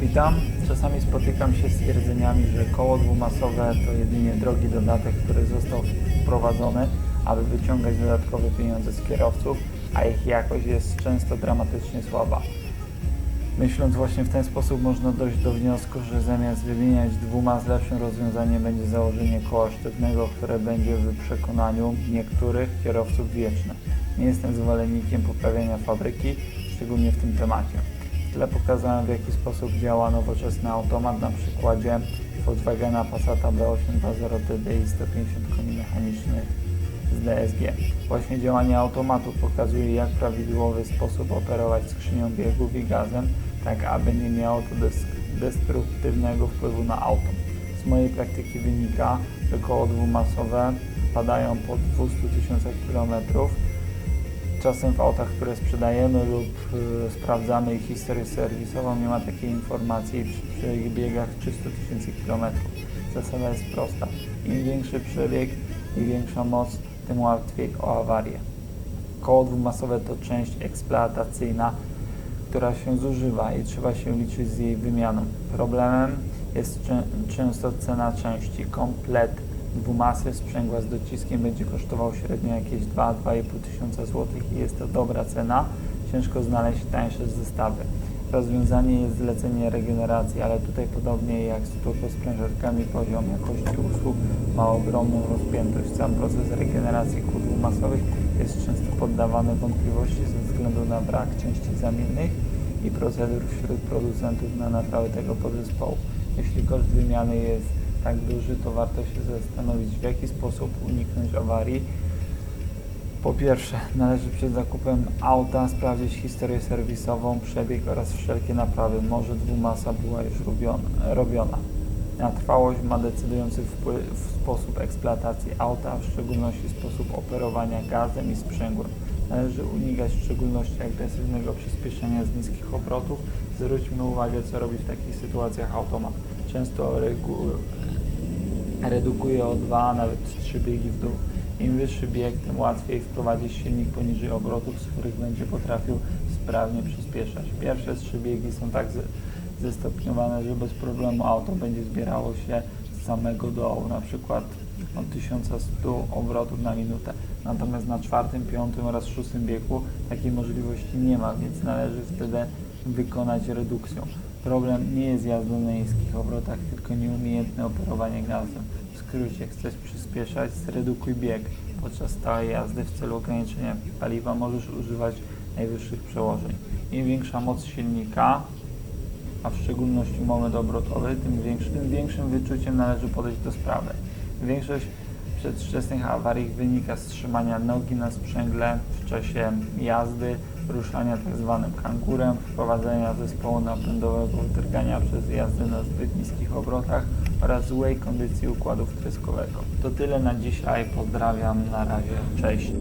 Witam. Czasami spotykam się z stwierdzeniami, że koło dwumasowe to jedynie drogi dodatek, który został wprowadzony, aby wyciągać dodatkowe pieniądze z kierowców, a ich jakość jest często dramatycznie słaba. Myśląc właśnie w ten sposób można dojść do wniosku, że zamiast wymieniać dwumas lepszym rozwiązaniem będzie założenie koła sztywnego, które będzie w przekonaniu niektórych kierowców wieczne. Nie jestem zwolennikiem poprawiania fabryki, szczególnie w tym temacie. W tle pokazałem w jaki sposób działa nowoczesny automat na przykładzie Volkswagena Passata B820 TDI 150 koni mechanicznych z DSG. Właśnie działanie automatu pokazuje, jak prawidłowy sposób operować skrzynią biegów i gazem, tak aby nie miało to destruktywnego wpływu na auto. Z mojej praktyki wynika, że koło dwumasowe padają po 200 tysiącach kilometrów. Czasem w autach, które sprzedajemy lub y, sprawdzamy ich historię serwisową, nie ma takiej informacji przy, przy biegach 300 tysięcy kilometrów. Zasada jest prosta. Im większy przebieg i większa moc, tym łatwiej o awarię. Koło dwumasowe to część eksploatacyjna, która się zużywa i trzeba się liczyć z jej wymianą. Problemem jest czę- często cena części. Komplet dwumasy sprzęgła z dociskiem będzie kosztował średnio jakieś 2-2,5 tysiąca złotych i jest to dobra cena. Ciężko znaleźć tańsze zestawy. Rozwiązanie jest zlecenie regeneracji, ale tutaj podobnie jak z turbosprężarkami poziom jakości usług ma ogromną rozpiętość. Sam proces regeneracji kół dwumasowych jest często poddawany wątpliwości ze względu na brak części zamiennych i procedur wśród producentów na naprawę tego podzespołu. Jeśli koszt wymiany jest tak duży, to warto się zastanowić, w jaki sposób uniknąć awarii. Po pierwsze, należy przed zakupem auta sprawdzić historię serwisową, przebieg oraz wszelkie naprawy. Może dwumasa była już robiona. Na trwałość ma decydujący wpływ sposób eksploatacji auta, w szczególności sposób operowania gazem i sprzęgłem. Należy unikać w szczególności agresywnego przyspieszenia z niskich obrotów. Zwróćmy uwagę, co robi w takich sytuacjach automat. Często regu- redukuje o 2, nawet 3 biegi w dół. Im wyższy bieg, tym łatwiej wprowadzić silnik poniżej obrotów, z których będzie potrafił sprawnie przyspieszać. Pierwsze trzy biegi są tak ze- zestopniowane, że bez problemu auto będzie zbierało się z samego dołu, na przykład od 1100 obrotów na minutę. Natomiast na czwartym, piątym oraz szóstym biegu takiej możliwości nie ma, więc należy wtedy wykonać redukcją. Problem nie jest jazdą na niskich obrotach, tylko nieumiejętne operowanie gazem. W skrócie, chcesz przyspieszać, zredukuj bieg. Podczas stałej jazdy w celu ograniczenia paliwa możesz używać najwyższych przełożeń. Im większa moc silnika, a w szczególności moment obrotowy, tym większym, tym większym wyczuciem należy podejść do sprawy. Większość przedwczesnych awarii wynika z trzymania nogi na sprzęgle w czasie jazdy, ruszania tzw. kangurem, wprowadzenia zespołu napędowego, wdrgania przez jazdę na zbyt niskich obrotach oraz złej kondycji układu wtryskowego. To tyle na dzisiaj, pozdrawiam, na razie, cześć.